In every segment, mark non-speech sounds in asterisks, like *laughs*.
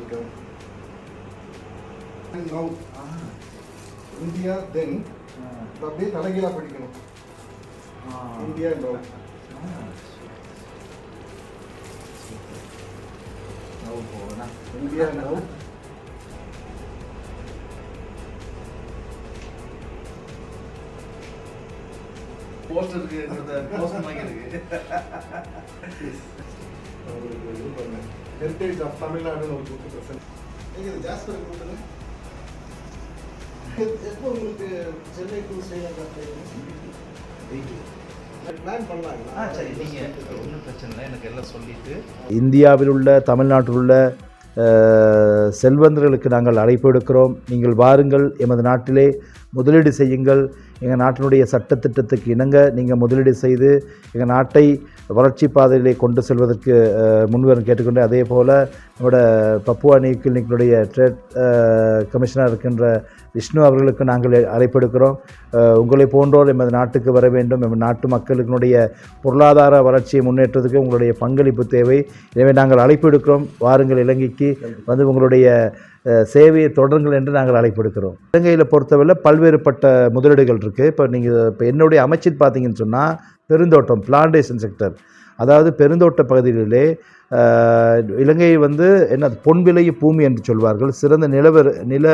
welcome. And now, India தென் அப்படியே தலைகீழாக படிக்கணும். இந்தியா லோ இந்தியா லவ் போஸ்டர் இருக்கு போஸ்டர் வாங்கியிருக்கு *laughs* *laughs* இது ஹெரிட்டேஜ் ஆஃப் தமிழ்நாடுன்னு ஒரு புக்கு பிரசன்ட் நீங்கள் இது ஜாஸ்பர் எப்போ உங்களுக்கு சென்னை டு ஸ்ரீலங்கா பிளான் பண்ணலாங்களா? ஆ சரி நீங்க ஒன்றும் பிரச்சனை இல்லை. எனக்கு எல்லாம் சொல்லிட்டு இந்தியாவில் உள்ள தமிழ்நாட்டில் உள்ள அஹ், செல்வந்தர்களுக்கு நாங்கள் அழைப்பு எடுக்கிறோம். நீங்கள் வாருங்கள் எமது நாட்டிலே முதலீடு செய்யுங்கள். எங்கள் நாட்டினுடைய சட்டத்திட்டத்துக்கு இணங்க நீங்கள் முதலீடு செய்து எங்கள் நாட்டை வளர்ச்சி பாதையிலே கொண்டு செல்வதற்கு முன்வரும் கேட்டுக்கொண்டு அதே போல் நம்மளோட பப்புவா நியூ ட்ரேட் கமிஷனர் இருக்கின்ற விஷ்ணு அவர்களுக்கு நாங்கள் அழைப்பெடுக்கிறோம் உங்களை போன்றோர் எமது நாட்டுக்கு வர வேண்டும். எமது நாட்டு மக்களுக்கினுடைய பொருளாதார வளர்ச்சியை முன்னேற்றத்துக்கு உங்களுடைய பங்களிப்பு தேவை. எனவே நாங்கள் அழைப்பு எடுக்கிறோம். வாருங்கள் இலங்கைக்கு வந்து உங்களுடைய சேவையை தொடருங்கள் என்று நாங்கள் அழைப்பு எடுக்கிறோம். இலங்கையில் பொறுத்தவரை பல்வேறுபட்ட முதலீடுகள் இருக்குது இப்போ நீங்கள் இப்போ என்னுடைய அமைச்சில் பார்த்தீங்கன்னு சொன்னால் பெருந்தோட்டம் பிளான்டேஷன் செக்டர் அதாவது பெருந்தோட்ட பகுதிகளிலே இலங்கை வந்து என்ன பொன் விளையும் பூமி என்று சொல்வார்கள். சிறந்த நிலவர் நில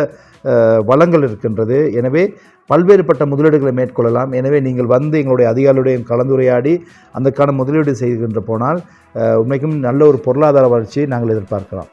வளங்கள் இருக்கின்றது. எனவே பல்வேறுபட்ட முதலீடுகளை மேற்கொள்ளலாம். எனவே நீங்கள் வந்து எங்களுடைய அதிகாரிகளுடைய கலந்துரையாடி அதற்கான முதலீடு செய்கின்ற போனால் உண்மைக்கும் நல்ல ஒரு பொருளாதார வளர்ச்சியை நாங்கள் எதிர்பார்க்கலாம்.